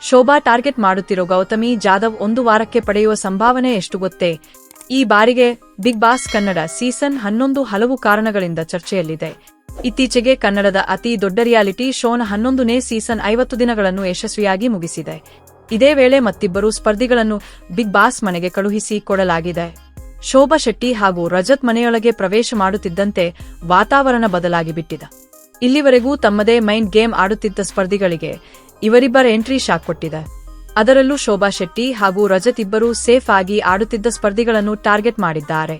Shobha target ಮಾಡುತ್ತಿರೋ ಗೌತಮಿ ಜಾಧವ್ ಒಂದು ವಾರಕ್ಕೆ ಪಡೆಯುವ ಸಂಭಾವನೆ ಎಷ್ಟು ಗೊತ್ತೇ? ಈ ಬಾರಿಗೆ ಬಿಗ್ ಬಾಸ್ ಕನ್ನಡ ಸೀಸನ್ ಹನ್ನೊಂದು ಹಲವು ಕಾರಣಗಳಿಂದ ಚರ್ಚೆಯಲ್ಲಿದೆ. ಇತ್ತೀಚೆಗೆ ಕನ್ನಡದ ಅತಿ ದೊಡ್ಡ ರಿಯಾಲಿಟಿ ಶೋನ ಹನ್ನೊಂದನೇ ಸೀಸನ್ ಐವತ್ತು ದಿನಗಳನ್ನು ಯಶಸ್ವಿಯಾಗಿ ಮುಗಿಸಿದೆ. ಇದೇ ವೇಳೆ ಮತ್ತಿಬ್ಬರು ಸ್ಪರ್ಧಿಗಳನ್ನು ಬಿಗ್ ಬಾಸ್ ಮನೆಗೆ ಕಳುಹಿಸಿ ಕೊಡಲಾಗಿದೆ. ಶೋಭಾ ಶೆಟ್ಟಿ ಹಾಗೂ ರಜತ್ ಮನೆಯೊಳಗೆ ಪ್ರವೇಶ ಮಾಡುತ್ತಿದ್ದಂತೆ ವಾತಾವರಣ ಬದಲಾಗಿ ಬಿಟ್ಟಿದೆ ಇಲ್ಲಿವರೆಗೂ ತಮ್ಮದೇ ಮೈಂಡ್ ಗೇಮ್ ಆಡುತ್ತಿದ್ದ ಸ್ಪರ್ಧಿಗಳಿಗೆ ಇವರಿಬ್ಬರ ಎಂಟ್ರಿ ಶಾಕ್ ಕೊಟ್ಟಿದೆ. ಅದರಲ್ಲೂ ಶೋಭಾ ಶೆಟ್ಟಿ ಹಾಗೂ ರಜತ್ ಇಬ್ಬರು ಸೇಫ್ ಆಗಿ ಆಡುತ್ತಿದ್ದ ಸ್ಪರ್ಧಿಗಳನ್ನು ಟಾರ್ಗೆಟ್ ಮಾಡಿದ್ದಾರೆ.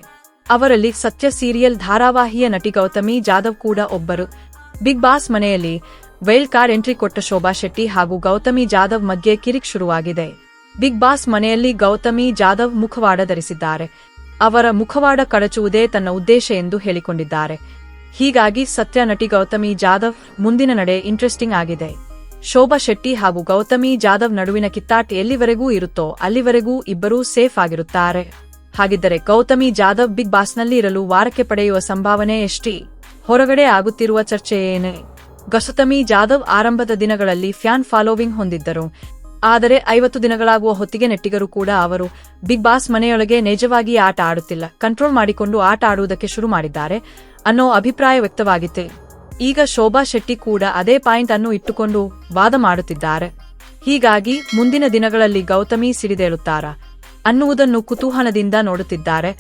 ಅವರಲ್ಲಿ ಸತ್ಯ ಸೀರಿಯಲ್ ಧಾರಾವಾಹಿಯ ನಟಿ ಗೌತಮಿ ಜಾಧವ್ ಕೂಡ ಒಬ್ಬರು. ಬಿಗ್ ಬಾಸ್ ಮನೆಯಲ್ಲಿ ವೈಲ್ಡ್ ಕಾರ್ಡ್ ಎಂಟ್ರಿ ಕೊಟ್ಟ ಶೋಭಾ ಶೆಟ್ಟಿ ಹಾಗೂ ಗೌತಮಿ ಜಾಧವ್ ಮಧ್ಯೆ ಕಿರಿಕ್ ಶುರುವಾಗಿದೆ. ಬಿಗ್ ಬಾಸ್ ಮನೆಯಲ್ಲಿ ಗೌತಮಿ ಜಾಧವ್ ಮುಖವಾಡ ಧರಿಸಿದ್ದಾರೆ. ಅವರ ಮುಖವಾಡ ಕಳಚುವುದೇ ತನ್ನ ಉದ್ದೇಶ ಎಂದು ಹೇಳಿಕೊಂಡಿದ್ದಾರೆ. ಹೀಗಾಗಿ ಸತ್ಯ ನಟಿ ಗೌತಮಿ ಜಾಧವ್ ಮುಂದಿನ ನಡೆ ಇಂಟ್ರೆಸ್ಟಿಂಗ್ ಆಗಿದೆ. ಶೋಭಾ ಶೆಟ್ಟಿ ಹಾಗೂ ಗೌತಮಿ ಜಾಧವ್ ನಡುವಿನ ಕಿತ್ತಾಟ ಎಲ್ಲಿವರೆಗೂ ಇರುತ್ತೋ ಅಲ್ಲಿವರೆಗೂ ಇಬ್ಬರೂ ಸೇಫ್ ಆಗಿರುತ್ತಾರೆ. ಹಾಗಿದ್ದರೆ ಗೌತಮಿ ಜಾಧವ್ ಬಿಗ್ ಬಾಸ್ನಲ್ಲಿ ಇರಲು ವಾರಕ್ಕೆ ಪಡೆಯುವ ಸಂಭಾವನೆ ಎಷ್ಟಿ? ಹೊರಗಡೆ ಆಗುತ್ತಿರುವ ಚರ್ಚೆ ಏನೇ? ಗೌತಮಿ ಜಾಧವ್ ಆರಂಭದ ದಿನಗಳಲ್ಲಿ ಫ್ಯಾನ್ ಫಾಲೋವಿಂಗ್ ಹೊಂದಿದ್ದರು. ಆದರೆ ಐವತ್ತು ದಿನಗಳಾಗುವ ಹೊತ್ತಿಗೆ ನೆಟ್ಟಿಗರು ಕೂಡ ಅವರು ಬಿಗ್ ಬಾಸ್ ಮನೆಯೊಳಗೆ ನಿಜವಾಗಿ ಆಟ ಆಡುತ್ತಿಲ್ಲ. ಕಂಟ್ರೋಲ್ ಮಾಡಿಕೊಂಡು ಆಟ ಆಡುವುದಕ್ಕೆ ಶುರು ಮಾಡಿದ್ದಾರೆ ಅನ್ನೋ ಅಭಿಪ್ರಾಯ ವ್ಯಕ್ತವಾಗಿತ್ತು. ಈಗ ಶೋಭಾ ಶೆಟ್ಟಿ ಕೂಡ ಅದೇ ಪಾಯಿಂಟ್ ಅನ್ನು ಇಟ್ಟುಕೊಂಡು ವಾದ ಮಾಡುತ್ತಿದ್ದಾರೆ. ಹೀಗಾಗಿ ಮುಂದಿನ ದಿನಗಳಲ್ಲಿ ಗೌತಮಿ ಸಿಡಿದೇಳುತ್ತಾರಾ ಅನ್ನುವುದನ್ನು ಕುತೂಹಲದಿಂದ ನೋಡುತ್ತಿದ್ದಾರೆ.